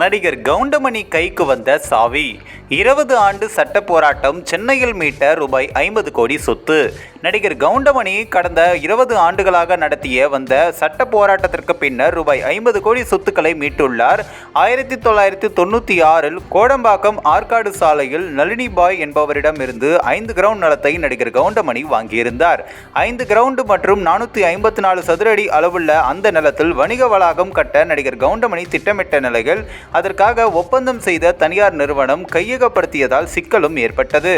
நடிகர் கவுண்டமணி கைக்கு வந்த சாவி. இருபது ஆண்டு சட்ட போராட்டம் சென்னையில் மீட்ட ரூபாய் ஐம்பது கோடி சொத்து. நடிகர் கவுண்டமணி கடந்த இருபது ஆண்டுகளாக நடத்திய வந்த சட்ட போராட்டத்திற்கு பின்னர் ரூபாய் ஐம்பது கோடி சொத்துக்களை மீட்டுள்ளார். ஆயிரத்தி தொள்ளாயிரத்தி தொண்ணூற்றி ஆறில் கோடம்பாக்கம் ஆற்காடு சாலையில் நளினி பாய் என்பவரிடம் இருந்து ஐந்து கிரவுண்ட் நிலத்தை நடிகர் கவுண்டமணி வாங்கியிருந்தார். ஐந்து கிரவுண்டு மற்றும் நானூற்றி ஐம்பத்தி நாலு சதுரடி அளவுள்ள அந்த நிலத்தில் வணிக வளாகம் கட்ட நடிகர் கவுண்டமணி திட்டமிட்ட நிலையில் அதற்காக ஒப்பந்தம் செய்த தனியார் நிறுவனம் கையகப்படுத்தியதால் சிக்கலும் ஏற்பட்டது.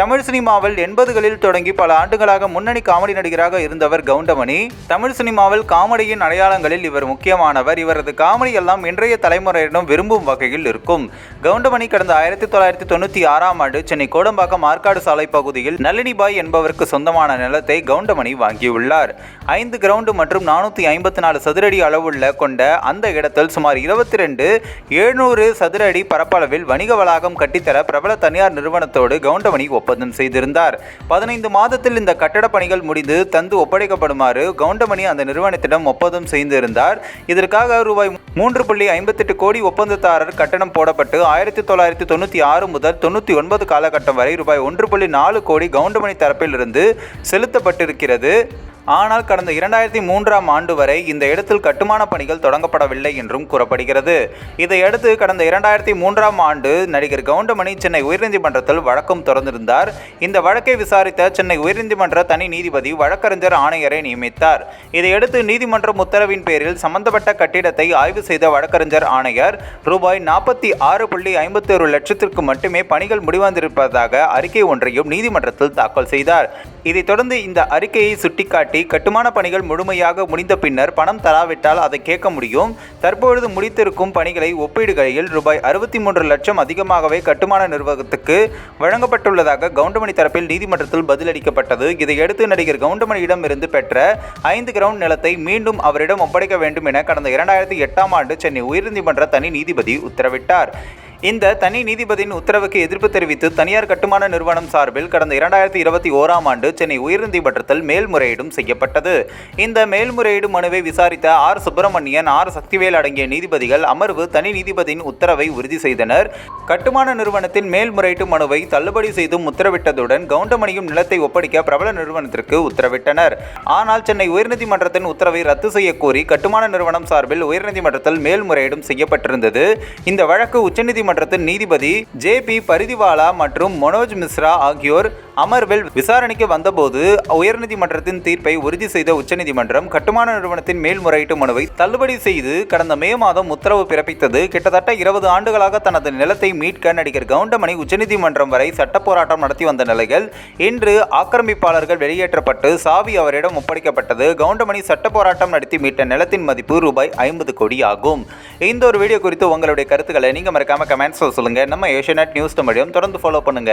தமிழ் சினிமாவில் எண்பதுகளில் தொடங்கி பல ஆண்டுகளாக முன்னணி காமெடி நடிகராக இருந்தவர் கவுண்டமணி தமிழ் சினிமாவில் காமெடியின் அடையாளங்களில் இவர் முக்கியமானவர். இவரது காமெடி எல்லாம் இன்றைய தலைமுறையினரும் விரும்பும் வகையில் இருக்கும். கவுண்டமணி கடந்த ஆயிரத்தி தொள்ளாயிரத்தி தொண்ணூற்றி ஆறாம் ஆண்டு சென்னை கோடம்பாக்கம் ஆற்காடு சாலை பகுதியில் நளினிபாய் என்பவருக்கு சொந்தமான நிலத்தை கவுண்டமணி வாங்கியுள்ளார். ஐந்து கிரவுண்டு மற்றும் நானூற்றி ஐம்பத்தி நாலு சதுரடி அளவுள்ள கொண்ட அந்த இடத்தில் சுமார் இருபத்தி ரெண்டு எழுநூறு சதுர அடி பரப்பளவில் வணிக வளாகம் கட்டித்தர பிரபல தனியார் நிறுவனத்தோடு கவுண்டமணி ஒப்பந்தம் செய்திருந்தார். பதினைந்து மாதத்தில் இந்த கட்டட பணிகள் முடிந்து தந்து ஒப்படைக்கப்படுமாறு கவுண்டமணி அந்த நிறுவனத்திடம் ஒப்பந்தம் செய்திருந்தார். இதற்காக ரூபாய் மூன்று புள்ளி ஐம்பத்தெட்டு கோடி ஒப்பந்ததாரர் கட்டணம் போடப்பட்டு ஆயிரத்தி தொள்ளாயிரத்தி தொண்ணூற்றி ஆறு முதல் தொண்ணூற்றி ஒன்பது காலகட்டம் வரை ரூபாய் ஒன்று புள்ளி நாலு கோடி கவுண்டமணி தரப்பிலிருந்து செலுத்தப்பட்டிருக்கிறது. ஆனால் கடந்த இரண்டாயிரத்தி மூன்றாம் ஆண்டு வரை இந்த இடத்தில் கட்டுமான பணிகள் தொடங்கப்படவில்லை என்றும் கூறப்படுகிறது. இதையடுத்து கடந்த இரண்டாயிரத்தி மூன்றாம் ஆண்டு நடிகர் கவுண்டமணி சென்னை உயர்நீதிமன்றத்தில் வழக்கம் தொடர்ந்திருந்தார். இந்த வழக்கை விசாரித்த சென்னை உயர்நீதிமன்ற தனி நீதிபதி வழக்கறிஞர் ஆணையரை நியமித்தார். இதையடுத்து நீதிமன்றம் உத்தரவின் பேரில் சம்பந்தப்பட்ட கட்டிடத்தை ஆய்வு செய்த வழக்கறிஞர் ஆணையர் ரூபாய் நாற்பத்தி ஆறு புள்ளி ஐம்பத்தி ஒரு லட்சத்திற்கு மட்டுமே பணிகள் முடிவந்திருப்பதாக அறிக்கை ஒன்றையும் நீதிமன்றத்தில் தாக்கல் செய்தார். இதைத் தொடர்ந்து இந்த அறிக்கையை சுட்டிக்காட்டி கட்டுமான பணிகள் முழுமையாக முடிந்த பின்னர் பணம் தராவிட்டால் அதை கேட்க முடியும். தற்பொழுது முடித்திருக்கும் பணிகளை ஒப்பிடுகையில் ரூபாய் அறுபத்தி மூன்று லட்சம் அதிகமாகவே கட்டுமான நிர்வாகத்துக்கு வழங்கப்பட்டுள்ளதாக கவுண்டமணி தரப்பில் நீதிமன்றத்தில் பதிலளிக்கப்பட்டது. இதையடுத்து நடிகர் கவுண்டமணியிடம் இருந்து பெற்ற ஐந்து கிரவுண்ட் நிலத்தை மீண்டும் அவரிடம் ஒப்படைக்க வேண்டும் என கடந்த இரண்டாயிரத்தி எட்டாம் ஆண்டு சென்னை உயர்நீதிமன்ற தனி நீதிபதி உத்தரவிட்டார். இந்த தனி நீதிபதியின் உத்தரவுக்கு எதிர்ப்பு தெரிவித்து தனியார் கட்டுமான நிறுவனம் சார்பில் கடந்த இரண்டாயிரத்தி இருபத்தி ஓராம் ஆண்டு சென்னை உயர்நீதிமன்றத்தில் மேல்முறையீடும் செய்யப்பட்டது. இந்த மேல்முறையீடு மனுவை விசாரித்த ஆர். சுப்பிரமணியன் ஆர். சக்திவேல் அடங்கிய நீதிபதிகள் அமர்வு தனி நீதிபதியின் உத்தரவை உறுதி செய்தனர். கட்டுமான நிறுவனத்தின் மேல்முறையீட்டு மனுவை தள்ளுபடி செய்தும் உத்தரவிட்டதுடன் கவுண்டமணியும் நிலத்தை ஒப்படைக்க பிரபல நிறுவனத்திற்கு உத்தரவிட்டனர். ஆனால் சென்னை உயர்நீதிமன்றத்தின் உத்தரவை ரத்து செய்யக்கோரி கட்டுமான நிறுவனம் சார்பில் உயர்நீதிமன்றத்தில் மேல்முறையீடும் செய்யப்பட்டிருந்தது. இந்த வழக்கு உச்சநீதிமன்றத்தின் நீதிபதி ஜே பி பரிதிவாலா மற்றும் மனோஜ் மிஸ்ரா ஆகியோர் அமர்வில் விசாரணைக்கு வந்தபோது உயர்நீதிமன்றத்தின் தீர்ப்பை உறுதி செய்த உச்சநீதிமன்றம் கட்டுமான நிறுவனத்தின் மேல்முறையீட்டு மனுவை தள்ளுபடி செய்து கடந்த மே மாதம் உத்தரவு பிறப்பித்தது. கிட்டத்தட்ட இருபது ஆண்டுகளாக தனது நிலத்தை மீட்க நடிகர் கவுண்டமணி உச்சநீதிமன்றம் வரை சட்ட போராட்டம் நடத்தி வந்த நிலையில் இன்று ஆக்கிரமிப்பாளர்கள் வெளியேற்றப்பட்டு சாவி அவரிடம் ஒப்படைக்கப்பட்டது. கவுண்டமணி சட்ட போராட்டம் நடத்தி மீட்ட நிலத்தின் மதிப்பு ரூபாய் ஐம்பது கோடி ஆகும். இந்த ஒரு வீடியோ குறித்து உங்களுடைய கருத்துக்களை நீங்க மறக்காம கமெண்ட்ஸ் சொல்லுங்க. நம்ம ஏஷியநெட் நியூஸ் தமிழையும் தொடர்ந்து ஃபாலோ பண்ணுங்க.